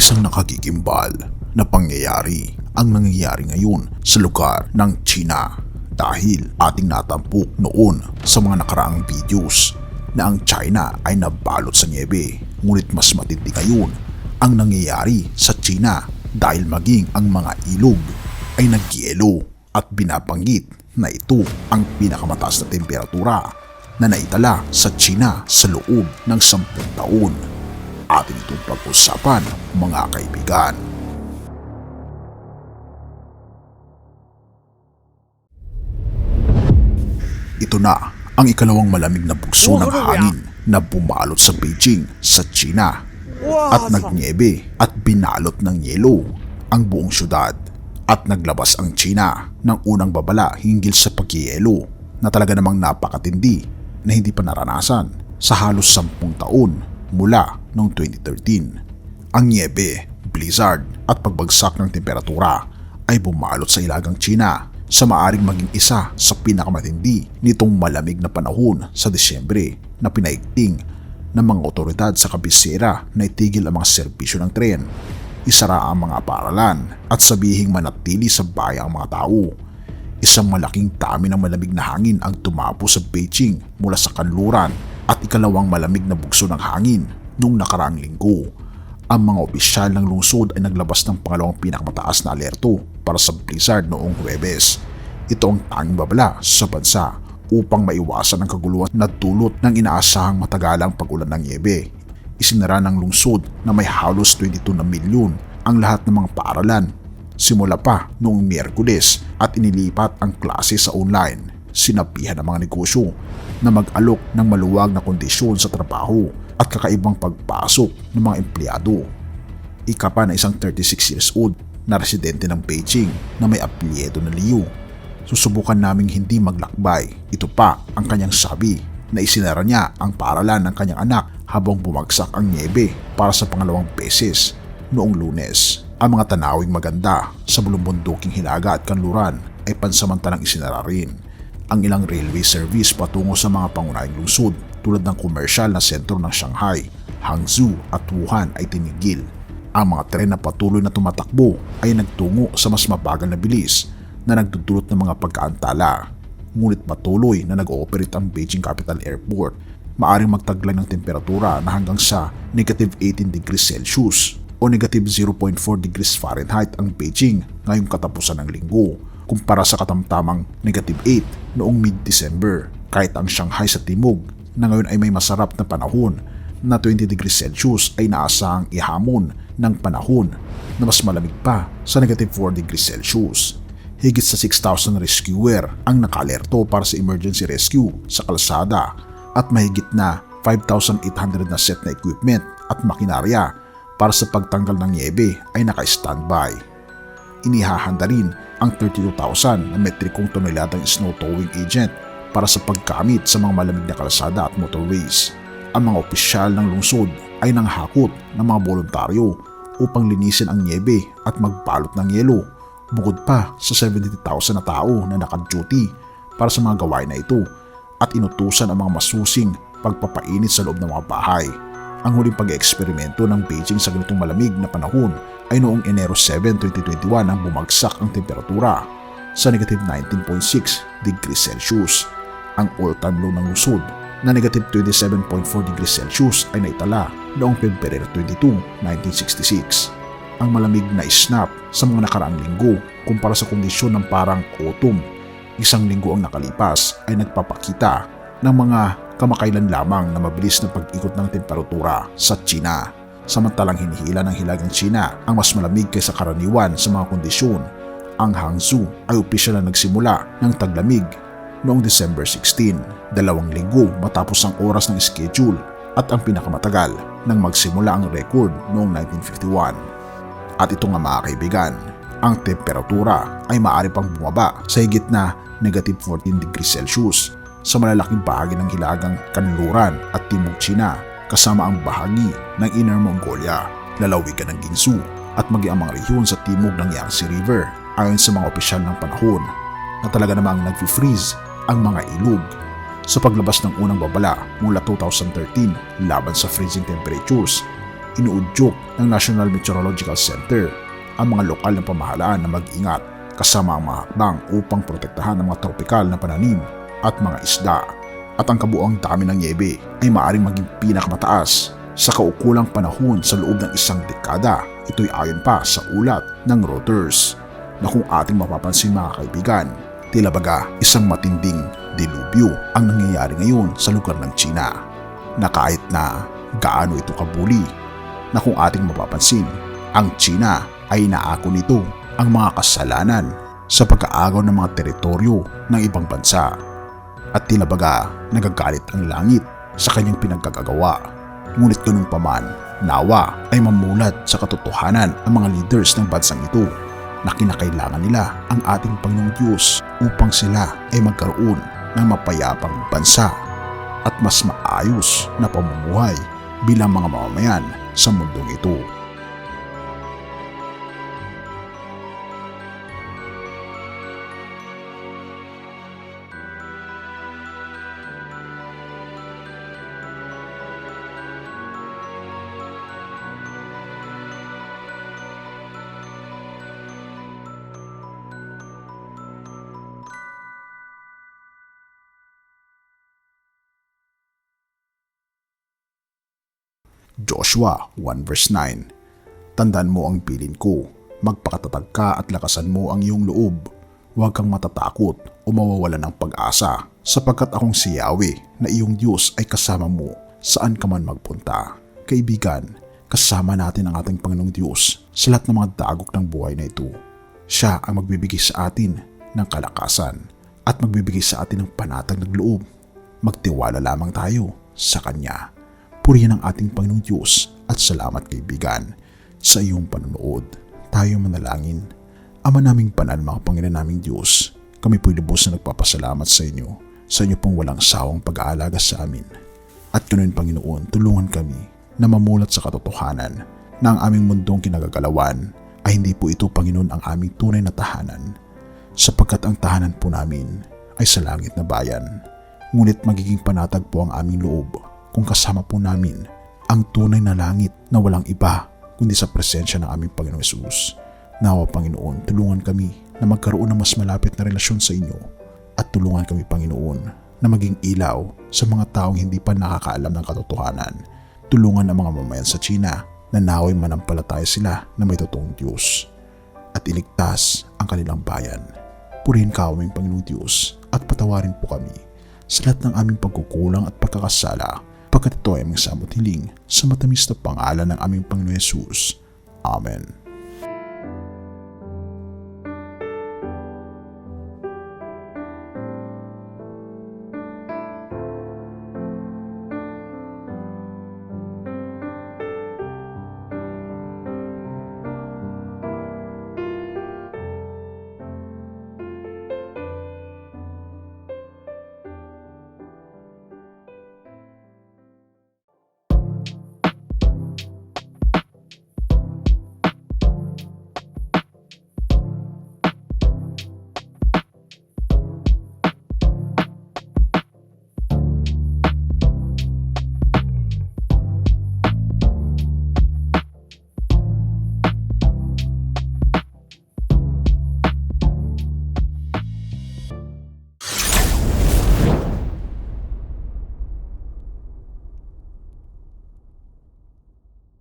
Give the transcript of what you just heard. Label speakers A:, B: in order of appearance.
A: Isang nakagigimbal na pangyayari ang nangyayari ngayon sa lugar ng China dahil ating natampok noon sa mga nakaraang videos na ang China ay nabalot sa niebe. Ngunit mas matindi ngayon ang nangyayari sa China dahil maging ang mga ilog ay nagyelo at binabanggit na ito ang pinakamataas na temperatura na naitala sa China sa loob ng 10 taon. Atin itong pag-usapan mga kaibigan. Ito na ang ikalawang malamig na bugso ng hangin na bumalot sa Beijing sa China. At nagniebe at binalot ng yelo ang buong syudad. At naglabas ang China ng unang babala hinggil sa pagyelo na talaga namang napakatindi na hindi pa naranasan sa halos sampung taon mula noong 2013. Ang niebe, blizzard at pagbagsak ng temperatura ay bumalot sa ilagang China sa maaring maging isa sa pinakamatindi nitong malamig na panahon sa Disyembre na pinaigting ng mga otoridad sa kabisera na itigil ang mga serbisyo ng tren, isara ang mga paaralan at sabihing manatili sa bayang ang mga tao. Isang malaking dami ng malamig na hangin ang tumapo sa Beijing mula sa kanluran at ikalawang malamig na bugso ng hangin noong nakaraang linggo. Ang mga opisyal ng lungsod ay naglabas ng pangalawang pinakamataas na alerto para sa blizzard noong Huwebes. Ito ang tanging babala sa bansa upang maiwasan ang kaguluhan na dulot ng inaasahang matagalang pagulan ng niebe. Isinara ng lungsod na may halos 22 na milyon ang lahat ng mga paaralan simula pa noong Miyerkules at inilipat ang klase sa online. Sinabihan ng mga negosyo na mag-alok ng maluwag na kondisyon sa trabaho at kakaibang pagpasok ng mga empleyado. Ika pa na isang 36 years old na residente ng Beijing na may apelyido na Liu. Susubukan naming hindi maglakbay. Ito pa ang kanyang sabi na isinara niya ang paaralan ng kanyang anak habang bumagsak ang niebe para sa pangalawang beses noong lunes. Ang mga tanawing maganda sa bulumbunduking hilaga at kanluran ay pansamantalang isinara rin. Ang ilang railway service patungo sa mga pangunahing lungsod tulad ng komersyal na sentro ng Shanghai, Hangzhou at Wuhan ay tinigil. Ang mga tren na patuloy na tumatakbo ay nagtungo sa mas mabagal na bilis na nagdudulot ng mga pagkaantala. Ngunit patuloy na nag-ooperate ang Beijing Capital Airport, maaring magtaglay ng temperatura na hanggang sa negative 18 degrees Celsius o negative 0.4 degrees Fahrenheit ang Beijing ngayong katapusan ng linggo kumpara sa katamtamang negative 8 noong mid-December kahit ang Shanghai sa timog na ngayon ay may masarap na panahon na 20 degrees Celsius ay naasahang ihamon ng panahon na mas malamig pa sa negative 4 degrees Celsius. Higit sa 6,000 rescuer ang nakalerto para sa emergency rescue sa kalsada at mahigit na 5,800 na set na equipment at makinarya para sa pagtanggal ng niebe ay naka-standby. Inihahanda rin ang 32,000 na metrikong toneladang snow towing agent para sa pagkamit sa mga malamig na kalsada at motorways. Ang mga opisyal ng lungsod ay nanghakot ng mga voluntaryo upang linisin ang niebe at magbalot ng yelo bukod pa sa 70,000 na tao na naka-duty para sa mga gawain na ito at inutusan ang mga masusing pagpapainit sa loob ng mga bahay. Ang huling pag-eksperimento ng Beijing sa ganitong malamig na panahon ay noong Enero 7, 2021 nang bumagsak ang temperatura sa negative 19.6 degrees Celsius. Ang all-time low ng lungsod na negative 27.4 degrees Celsius ay naitala noong Pebrero 22, 1966. Ang malamig na snap sa mga nakaraang linggo kumpara sa kondisyon ng parang autumn. Isang linggo ang nakalipas ay nagpapakita ng mga kamakailan lamang na mabilis na pag-ikot ng temperatura sa China. Samantalang hinihila ng hilagang China ang mas malamig kaysa karaniwan sa mga kondisyon. Ang Hangzhou ay opisyal na nagsimula ng taglamig noong December 16, dalawang linggo matapos ang oras ng schedule at ang pinakamatagal nang magsimula ang record noong 1951. At ito nga mga kaibigan, ang temperatura ay maaari pang bumaba sa higit na negative 14 degrees Celsius sa malalaking bahagi ng hilagang kanluran at timog China kasama ang bahagi ng Inner Mongolia, lalawigan ng Ginsu at maging ang mga rehiyon sa timog ng Yangtze River. Ayon sa mga opisyal ng panahon na talaga namang nag-freeze ang mga ilog sa paglabas ng unang babala mula 2013 laban sa freezing temperatures inuudyok ng National Meteorological Center ang mga lokal na pamahalaan na mag-ingat kasama ang mga hakbang upang protektahan ang mga tropikal na pananim at mga isda. At ang kabuang dami ng niebe ay maaaring maging pinakamataas sa kaukulang panahon sa loob ng isang dekada. Ito'y ayon pa sa ulat ng Reuters na kung ating mapapansin mga kaibigan, tila baga isang matinding dilubyo ang nangyayari ngayon sa lugar ng China na kahit na gaano ito kabuli na kung ating mapapansin, ang China ay naako nito ang mga kasalanan sa pag-aagaw ng mga teritoryo ng ibang bansa at tila baga nagagalit ang langit sa kanyang pinagkagagawa. Ngunit ganun pa man, nawa ay mamulat sa katotohanan ang mga leaders ng bansang ito na kinakailangan nila ang ating Panginoong Diyos upang sila ay magkaroon ng mapayapang bansa at mas maayos na pamumuhay bilang mga mamamayan sa mundong ito. Joshua 1 verse 9 Tandaan mo ang bilin ko, magpakatatag ka at lakasan mo ang iyong loob. Huwag kang matatakot o mawawala ng pag-asa sapagkat akong si Yahweh na iyong Diyos ay kasama mo saan ka man magpunta. Kaibigan, kasama natin ang ating Panginoong Diyos sa lahat ng mga dagok ng buhay na ito. Siya ang magbibigay sa atin ng kalakasan at magbibigay sa atin ng panatag ng loob. Magtiwala lamang tayo sa Kanya. Purihin ang ating Panginoong Diyos at salamat kaibigan sa iyong panonood. Tayo manalangin. Ama naming banal mga Panginoon naming Diyos, kami po'y lubos na nagpapasalamat sa inyo sa inyo pong walang sawang pag-aalaga sa amin. At ganun Panginoon, tulungan kami na mamulat sa katotohanan na ang aming mundong kinagagalawan ay hindi po ito Panginoon ang aming tunay na tahanan sapagkat ang tahanan po namin ay sa langit na bayan. Ngunit magiging panatag po ang aming loob kung kasama po namin ang tunay na langit na walang iba kundi sa presensya ng aming Panginoong Yesus. Nawa Panginoon, tulungan kami na magkaroon ng mas malapit na relasyon sa inyo at tulungan kami Panginoon na maging ilaw sa mga taong hindi pa nakakaalam ng katotohanan. Tulungan ang mga mamayan sa China na naway manampalataya sila na may totoong Diyos at iligtas ang kanilang bayan. Purihin ka aming Panginoong Diyos at patawarin po kami sa lahat ng aming pagkukulang at pagkakasala pagkat ito ay aming samot sa matamis na pangalan ng aming Panginoon Yesus. Amen.